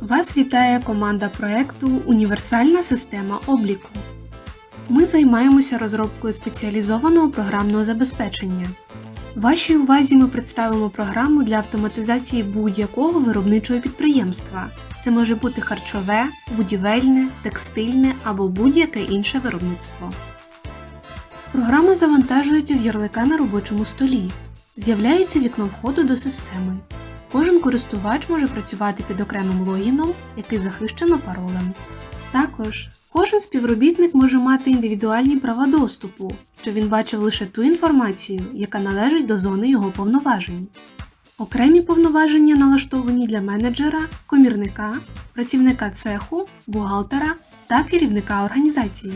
Вас вітає команда проекту Універсальна система обліку. Ми займаємося розробкою спеціалізованого програмного забезпечення. Вашій увазі ми представимо програму для автоматизації будь-якого виробничого підприємства. Це може бути харчове, будівельне, текстильне або будь-яке інше виробництво. Програма завантажується з ярлика на робочому столі. З'являється вікно входу до системи. Кожен користувач може працювати під окремим логіном, який захищено паролем. Також кожен співробітник може мати індивідуальні права доступу, що він бачив лише ту інформацію, яка належить до зони його повноважень. Окремі повноваження налаштовані для менеджера, комірника, працівника цеху, бухгалтера та керівника організації.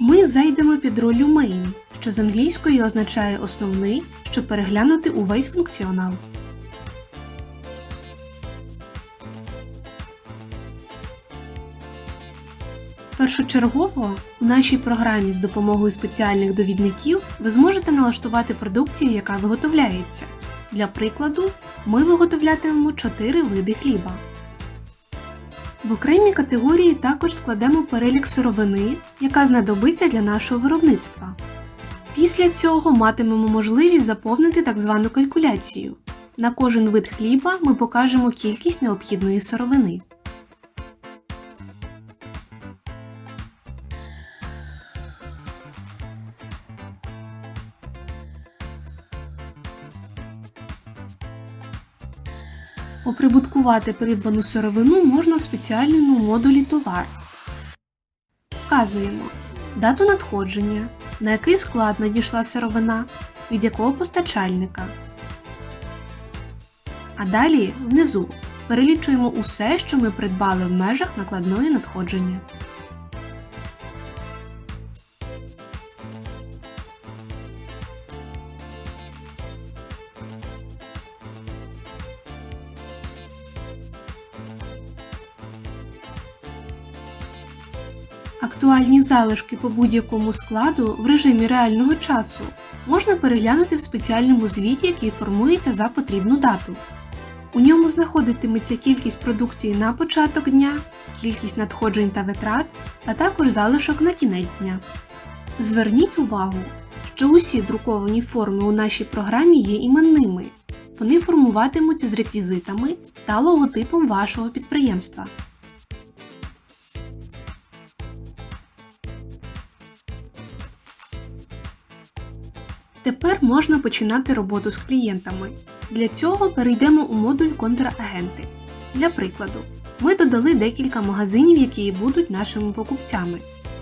Ми зайдемо під ролью Main, що з англійської означає основний, щоб переглянути увесь функціонал. Першочергово у нашій програмі з допомогою спеціальних довідників ви зможете налаштувати продукцію, яка виготовляється. Для прикладу, ми виготовлятимемо 4 види хліба. В окремій категорії також складемо перелік сировини, яка знадобиться для нашого виробництва. Після цього матимемо можливість заповнити так звану калькуляцію. На кожен вид хліба ми покажемо кількість необхідної сировини. Оприбуткувати придбану сировину можна в спеціальному модулі товар. Вказуємо дату надходження, на який склад надійшла сировина, від якого постачальника. А далі внизу перелічуємо усе, що ми придбали в межах накладної надходження. Актуальні залишки по будь-якому складу в режимі реального часу можна переглянути в спеціальному звіті, який формується за потрібну дату. У ньому знаходитиметься кількість продукції на початок дня, кількість надходжень та витрат, а також залишок на кінець дня. Зверніть увагу, що усі друковані форми у нашій програмі є іменними. Вони формуватимуться з реквізитами та логотипом вашого підприємства. Тепер можна починати роботу з клієнтами. Для цього перейдемо у модуль контрагенти. Для прикладу, ми додали декілька магазинів, які будуть нашими покупцями.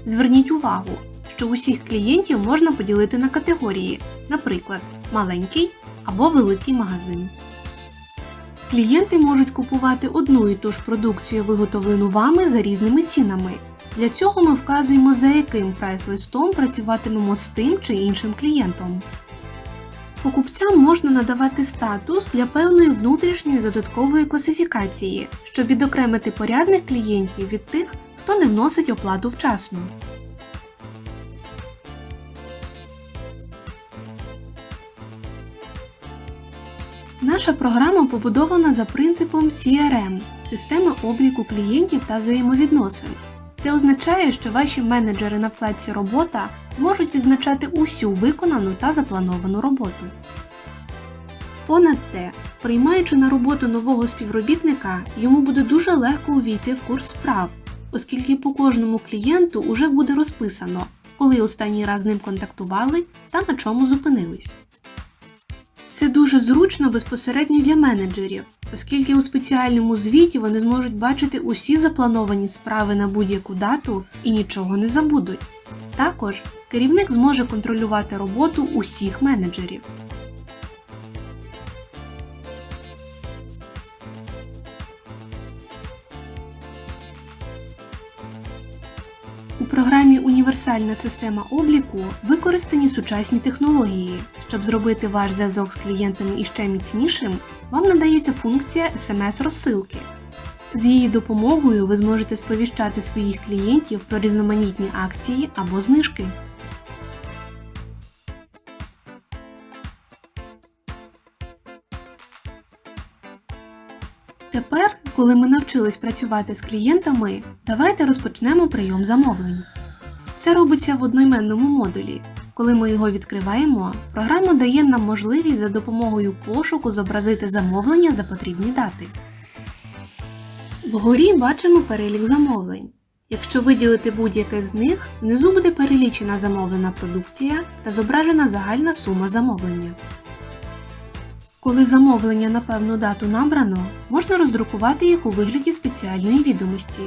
Зверніть увагу, що усіх клієнтів можна поділити на категорії, наприклад, маленький або великий магазин. Клієнти можуть купувати одну і ту ж продукцію, виготовлену вами за різними цінами. Для цього ми вказуємо, за яким прайс-листом працюватимемо з тим чи іншим клієнтом. Покупцям можна надавати статус для певної внутрішньої додаткової класифікації, щоб відокремити порядних клієнтів від тих, хто не вносить оплату вчасно. Наша програма побудована за принципом CRM системи обліку клієнтів та взаємовідносин. Це означає, що ваші менеджери на вкладці Робота можуть відзначати усю виконану та заплановану роботу. Понад те, приймаючи на роботу нового співробітника, йому буде дуже легко увійти в курс справ, оскільки по кожному клієнту уже буде розписано, коли останній раз з ним контактували та на чому зупинились. Це дуже зручно безпосередньо для менеджерів, оскільки у спеціальному звіті вони зможуть бачити усі заплановані справи на будь-яку дату і нічого не забудуть. Також керівник зможе контролювати роботу усіх менеджерів. У програмі Універсальна система обліку використані сучасні технології. Щоб зробити ваш зв'язок з клієнтами іще міцнішим, вам надається функція SMS-розсилки. З її допомогою ви зможете сповіщати своїх клієнтів про різноманітні акції або знижки. Тепер, Коли ми навчились працювати з клієнтами, давайте розпочнемо прийом замовлень. Це робиться в одноіменному модулі. Коли ми його відкриваємо, програма дає нам можливість за допомогою пошуку зобразити замовлення за потрібні дати. Вгорі бачимо перелік замовлень. Якщо виділити будь-яке з них, внизу буде перелічена замовлена продукція та зображена загальна сума замовлення. Коли замовлення на певну дату набрано, можна роздрукувати їх у вигляді спеціальної відомості.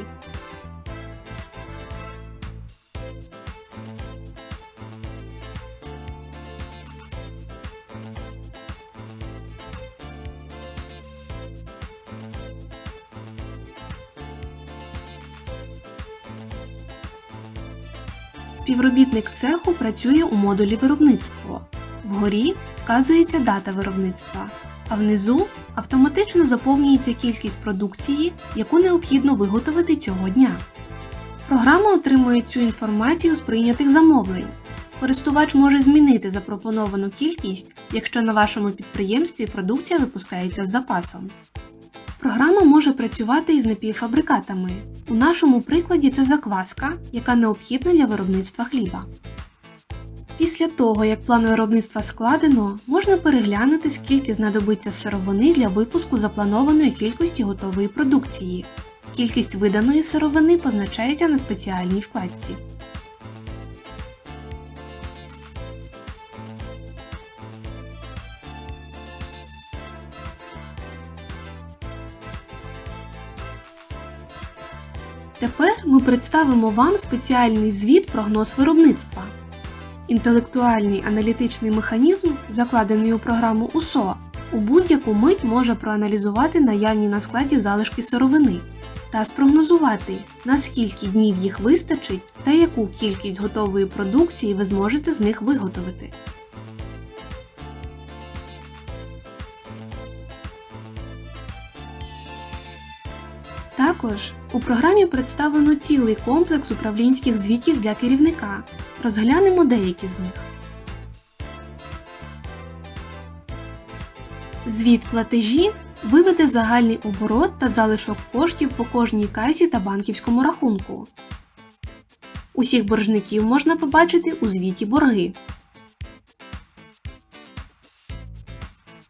Співробітник цеху працює у модулі виробництво. Вгорі вказується дата виробництва, а внизу автоматично заповнюється кількість продукції, яку необхідно виготовити цього дня. Програма отримує цю інформацію з прийнятих замовлень. Користувач може змінити запропоновану кількість, якщо на вашому підприємстві продукція випускається з запасом. Програма може працювати із напівфабрикатами. У нашому прикладі це закваска, яка необхідна для виробництва хліба. Після того, як план виробництва складено, можна переглянути, скільки знадобиться сировини для випуску запланованої кількості готової продукції. Кількість виданої сировини позначається на спеціальній вкладці. Тепер ми представимо вам спеціальний звіт прогноз виробництва. Інтелектуальний аналітичний механізм, закладений у програму УСО, у будь-яку мить може проаналізувати наявні на складі залишки сировини та спрогнозувати, наскільки днів їх вистачить та яку кількість готової продукції ви зможете з них виготовити. Також у програмі представлено цілий комплекс управлінських звітів для керівника. Розглянемо деякі з них. Звіт платежі виведе загальний оборот та залишок коштів по кожній касі та банківському рахунку. Усіх боржників можна побачити у звіті борги.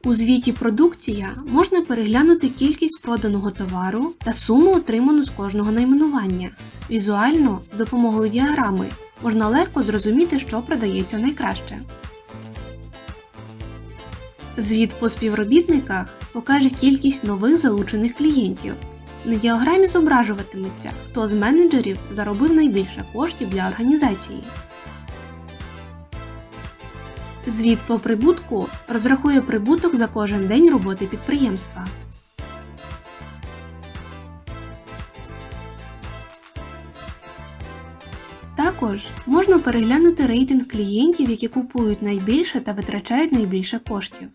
У звіті Продукція можна переглянути кількість проданого товару та суму отриману з кожного найменування. Візуально, з допомогою діаграми, можна легко зрозуміти, що продається найкраще. Звіт по співробітниках покаже кількість нових залучених клієнтів. На діаграмі зображуватиметься, хто з менеджерів заробив найбільше коштів для організації. Звіт по прибутку розрахує прибуток за кожен день роботи підприємства. Також можна переглянути рейтинг клієнтів, які купують найбільше та витрачають найбільше коштів.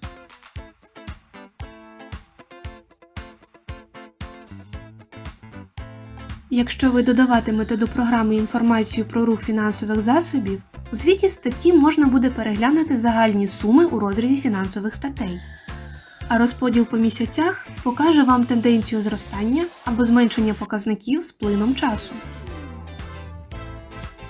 Якщо ви додаватимете до програми інформацію про рух фінансових засобів, у звіті статті можна буде переглянути загальні суми у розрізі фінансових статей. А розподіл по місяцях покаже вам тенденцію зростання або зменшення показників з плином часу.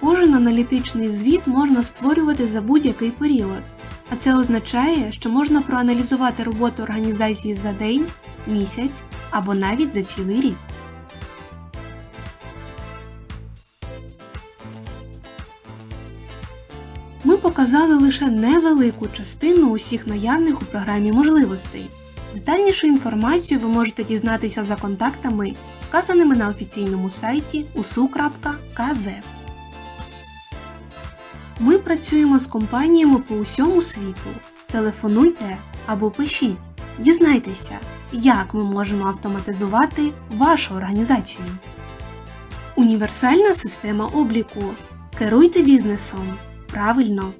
Кожен аналітичний звіт можна створювати за будь-який період, а це означає, що можна проаналізувати роботу організації за день, місяць або навіть за цілий рік. Ми показали лише невелику частину усіх наявних у програмі можливостей. Детальнішу інформацію ви можете дізнатися за контактами, вказаними на офіційному сайті usu.kz. Ми працюємо з компаніями по усьому світу. Телефонуйте або пишіть. Дізнайтеся, як ми можемо автоматизувати вашу організацію. Універсальна система обліку. Керуйте бізнесом правильно.